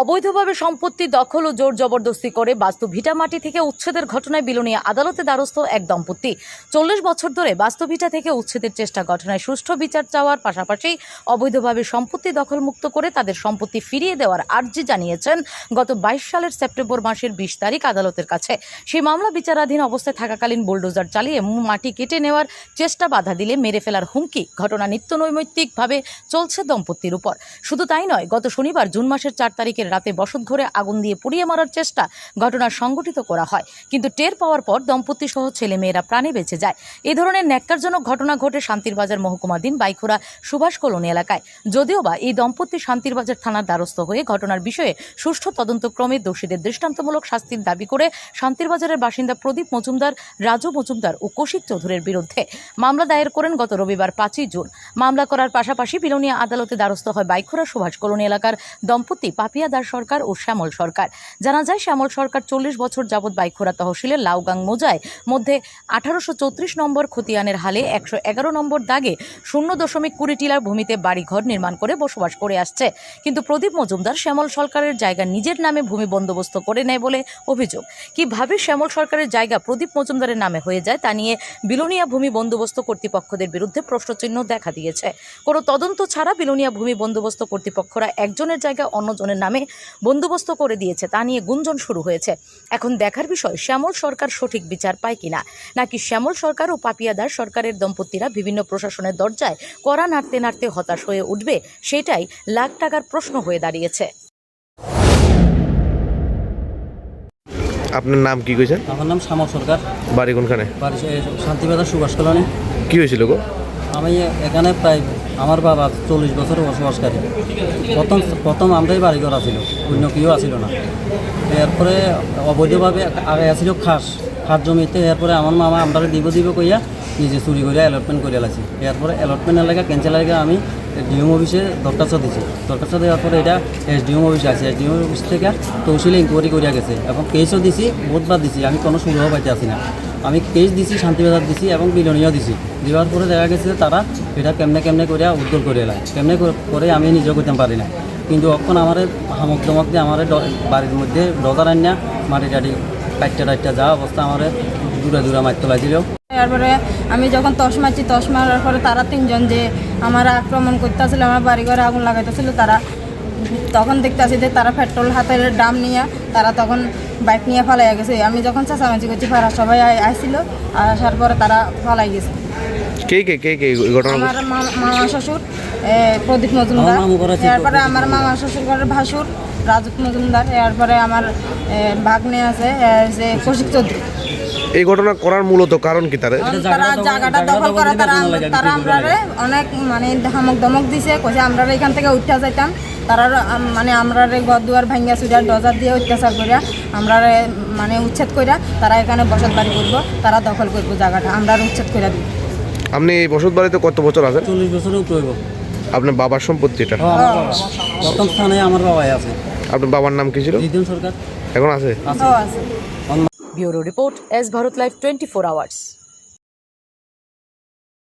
অবৈধভাবে সম্পত্তি দখল ও জোর জবরদস্তি করে বাস্তু ভিটামাটি থেকে উচ্ছেদের ঘটনায় বিলোনিয়া আদালতে দ্বারস্থ এক দম্পতি। চল্লিশ বছর ধরে বাস্তু ভিটা থেকে উচ্ছেদের চেষ্টা ঘটনায় সুষ্ঠু বিচার চাওয়ার পাশাপাশি অবৈধভাবে সম্পত্তি দখলমুক্ত করে তাদের সম্পত্তি ফিরিয়ে দেওয়ার আর্জি জানিয়েছেন গত বাইশ সালের সেপ্টেম্বর মাসের বিশ তারিখ আদালতের কাছে। সেই মামলা বিচারাধীন অবস্থায় থাকাকালীন বুলডোজার চালিয়ে মাটি কেটে নেওয়ার চেষ্টা বাধা দিলে মেরে ফেলার হুমকি, ঘটনা নিত্য নৈমিত্তিকভাবে চলছে দম্পতির উপর। শুধু তাই নয়, গত শনিবার জুন মাসের চার তারিখের রাতে বসত ঘরে আগুন দিয়ে পুড়িয়ে মারার চেষ্টা ঘটনা সংগঠিত করা হয়। কিন্তু টের পাওয়ার পর দম্পতি সহ ছেলে মেয়েরা প্রাণে বেঁচে যায়। এই ধরনের ন্যাক্কারজনক ঘটনা ঘটে শান্তিরবাজার মহকুমাধীন বাইখুড়া সুভাষ কলোনি এলাকায়। যদিও বা এই দম্পতি শান্তিরবাজার থানার দ্বারস্থ হয়ে ঘটনার বিষয়ে সুষ্ঠু তদন্তক্রমে দোষীদের দৃষ্টান্তমূলক শাস্তির দাবি করে শান্তিরবাজারের বাসিন্দা প্রদীপ মজুমদার, রাজু মজুমদার ও কৌশিক চৌধুরীর বিরুদ্ধে মামলা দায়ের করেন গত রবিবার পাঁচই জুন। মামলা করার পাশাপাশি বিলোনিয়া আদালতে দ্বারস্থ হয় বাইখুড়া সুভাষ কলোনি এলাকার দম্পতি পাপিয়া দাস সরকার ও শ্যামল সরকার। জানা যায়, শ্যামল সরকার চল্লিশ বছর যাবৎ বাইখুড়া তহসিলের লাউগাং মোজায়, মধ্যে আঠারোশো চৌত্রিশ নম্বর খতিয়ানের হালে একশো এগারো নম্বর দাগে শূন্য দশমিক কুড়ি টিলার ভূমিতে বাড়িঘর নির্মাণ করে বসবাস করে আসছে। কিন্তু প্রদীপ মজুমদার শ্যামল সরকারের জায়গা নিজের নামে ভূমি বন্দোবস্ত করে নেয় বলে অভিযোগ। কীভাবে শ্যামল সরকারের জায়গা প্রদীপ মজুমদারের নামে হয়ে যায় তা নিয়ে বিলোনিয়া ভূমি বন্দোবস্ত কর্তৃপক্ষদের বিরুদ্ধে প্রশ্নচিহ্ন দেখা দিয়েছে। কোনো তদন্ত ছাড়া বিলোনিয়া ভূমি বন্দোবস্ত কর্তৃপক্ষরা একজনের জায়গা অন্যজনের নামে বন্দোবস্ত করে দিয়েছে তা নিয়ে গুঞ্জন শুরু হয়েছে। এখন দেখার বিষয় শ্যামল সরকার সঠিক বিচার পায় কিনা? নাকি শ্যামল সরকার ও পাপিয়া দাস সরকারের দম্পতিরা বিভিন্ন প্রশাসনের দরজায় কড়া নাড়তে নাড়তে হতাশ হয়ে উঠবে সেটাই লাখ টাকার প্রশ্ন হয়ে দাঁড়িয়েছে। আপনার নাম কি কইছেন? আমার নাম শ্যামল সরকার। বাড়ি কোনখানে? বাড়ি শান্তিবাজার সুভাষ কলোনি। কি হয়েছিল গো? আমি এখানে প্রায় আমার বাবা চল্লিশ বছর বসবাসকারী। প্রথম প্রথম আমরাই বাড়ি করা ছিল অন্য কেউ আসিল না। এরপরে অবৈধভাবে আগে আসিল খাস খাস জমিতে। এরপরে আমার মামা আমরা দিব দিব কইয়া নিজে চুরি করে অ্যালটমেন্ট করে লাগছি এরপরে অ্যালটমেন্ট এলাকা ক্যান্সেল এলাকা আমি ডিএম অফিসে দরখাস্ত দিছি। দরখাস্ত দেওয়ার পরে এটা এসডিএম অফিসে আছে। এসডিএম অফিস থেকে তহসিলে ইনকোয়ারি করিয়া গেছে। এবং কেসও দিছি বহুতবার দিছি। আমি কোনো সুবিধাও পাইতে আসি না। আমি কেস দিছি শান্তিবাজার দিছি এবং বিলনীয় দিছি। দেওয়ার পরে দেখা গেছে তারা এটা কেমনে কেমনে করে উদ্ধার করে এলাই কেমনে করে- আমি নিজেও করতে পারি না কিন্তু অক্ষণ আমার হামক দমক দিয়ে আমার বাড়ির মধ্যে ডজার আনিয়া মাটি টাটি কাটটা টাটটা যা অবস্থা আমার দূরে দূরে মারতে লাগছিল তারপরে আমি যখন তস মারছি তস মারার পরে তারা তিনজন যে আমার আক্রমণ করতেছিল, আমার বাড়ি ঘরে আগুন লাগাইতেছিল, তারা তখন দেখতেছি যে তারা পেট্রোল হাতের ডাম নিয়ে তারা তখন বাইক নিয়ে ফালাই গেছে। আমি যখন চাচামাচি করছি পাড়া সবাই আইছিল আর আসার পরে তারা ফালাই গেছে। কে কে কে কে ঘটনা আমার মা- মামা শ্বশুর প্রদীপ মজুমদার। এরপরে আমার মামা শ্বশুর ঘরের ভাসুর রাজুক মজুমদার। এরপরে আমার ভাগ্নে আছে যে কৌশিক চৌধুরী। এই ঘটনা করার মূলত কারণ কি তার তারা জায়গাটা দখল- করে তারা তারা আমরা অনেক মানে হামক দমক দিছে কইছে আমরা এখান থেকে উঠা যাইতাম। তারা মানে আমরা ঘর দুয়ার ভাঙ্গা চুরিয়ার ডজার দিয়ে অত্যাচার করিয়া আমরা মানে উচ্ছেদ কইরা তারা এখানে বসত বাড়ি করব তারা দখল করব জায়গাটা আমরা উচ্ছেদ কইরা দিব। আপনি এই বসত বাড়িতে কত বছর আছেন? চল্লিশ বছরের উপরে আপনার বাবার সম্পত্তি এটা? বাবা। প্রথম স্থানে আমার বাবাই আছে। আপনার বাবার নাম কি ছিল? সরকার। এখন আছে? আছে। আছে। Bureau report S Bharat live twenty four hours.